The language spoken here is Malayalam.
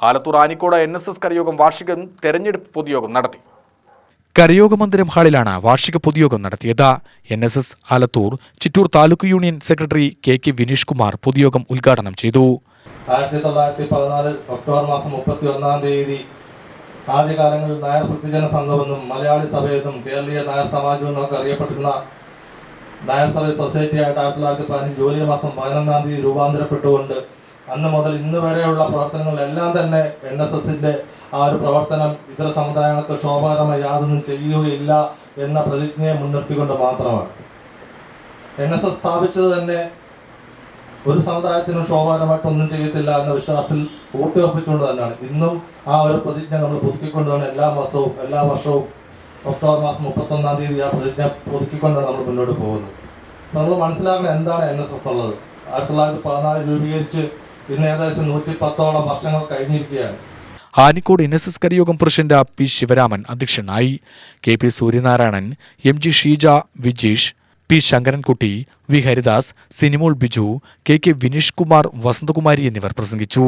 Alathur Anikode N S S കരയോഗം വാർഷിക തെരഞ്ഞെടുപ്പ് പൊതുയോഗം നടത്തി. കരയോഗ മന്ദിരം ഹാളിലാണ് വാർഷിക പൊതുയോഗം നടത്തിയത്. N S S Alathur Chittur taluk union secretary K K Vineesh Kumar പൊതുയോഗം ഉദ്ഘാടനം ചെയ്തു. ആയിരത്തി തൊള്ളായിരത്തി പതിനാല് ഒക്ടോബർ മാസം മുപ്പത്തി ഒന്നാം തീയതി ആദ്യകാലങ്ങളിൽ നായർ വൃത്തിജന സംഘമെന്നും മലയാളി സഭയെന്നും കേരളീയ നായർ സമാജം എന്നൊക്കെ അറിയപ്പെട്ടിരുന്ന നായർ സഭ സൊസൈറ്റി ആയിട്ട് ആയിരത്തി തൊള്ളായിരത്തി പതിനഞ്ച് ജൂലൈ മാസം പതിനൊന്നാം തീയതി രൂപാന്തരപ്പെട്ടുകൊണ്ട് അന്ന് മുതൽ ഇന്ന് വരെയുള്ള പ്രവർത്തനങ്ങളെല്ലാം തന്നെ എൻ എസ് എസിന്റെ ആ ഒരു പ്രവർത്തനം ഇതര സമുദായങ്ങൾക്ക് ശോഭകരമായി യാതൊന്നും ചെയ്യുകയില്ല എന്ന പ്രതിജ്ഞയെ മുൻനിർത്തിക്കൊണ്ട് മാത്രമാണ്. എൻ എസ് എസ് സ്ഥാപിച്ചത് തന്നെ ഒരു സമുദായത്തിനും ശോഭകരമായിട്ടൊന്നും ചെയ്യത്തില്ല എന്ന വിശ്വാസത്തിൽ ഊട്ടിയുറപ്പിച്ചുകൊണ്ട് തന്നെയാണ്. ഇന്നും ആ ഒരു പ്രതിജ്ഞ നമ്മൾ പുതുക്കിക്കൊണ്ടാണ് എല്ലാ മാസവും എല്ലാ വർഷവും ഒക്ടോബർ മാസം മുപ്പത്തൊന്നാം തീയതി ആ പ്രതിജ്ഞ പുതുക്കിക്കൊണ്ടാണ് നമ്മൾ മുന്നോട്ട് പോകുന്നത്. നമ്മൾ മനസ്സിലാക്കണം എന്താണ് എൻ എസ് എസ് എന്നുള്ളത്. ആയിരത്തി തൊള്ളായിരത്തി പതിനാല് രൂപീകരിച്ച് ഇന്ന് ഏകദേശം നൂറ്റി പത്തോളം വർഷങ്ങൾ കഴിഞ്ഞിരിക്കുകയാണ്. ആനിക്കോട് എൻ എസ് എസ് കരിയോഗം പ്രസിഡന്റ് പി ശിവരാമൻ അധ്യക്ഷനായി. K P Suryanarayanan M G Sheeja Vijeesh P Sankarankutty V Haridas Sinimol Biju K K Vineesh Kumar Vasanthakumari എന്നിവർ പ്രസംഗിച്ചു.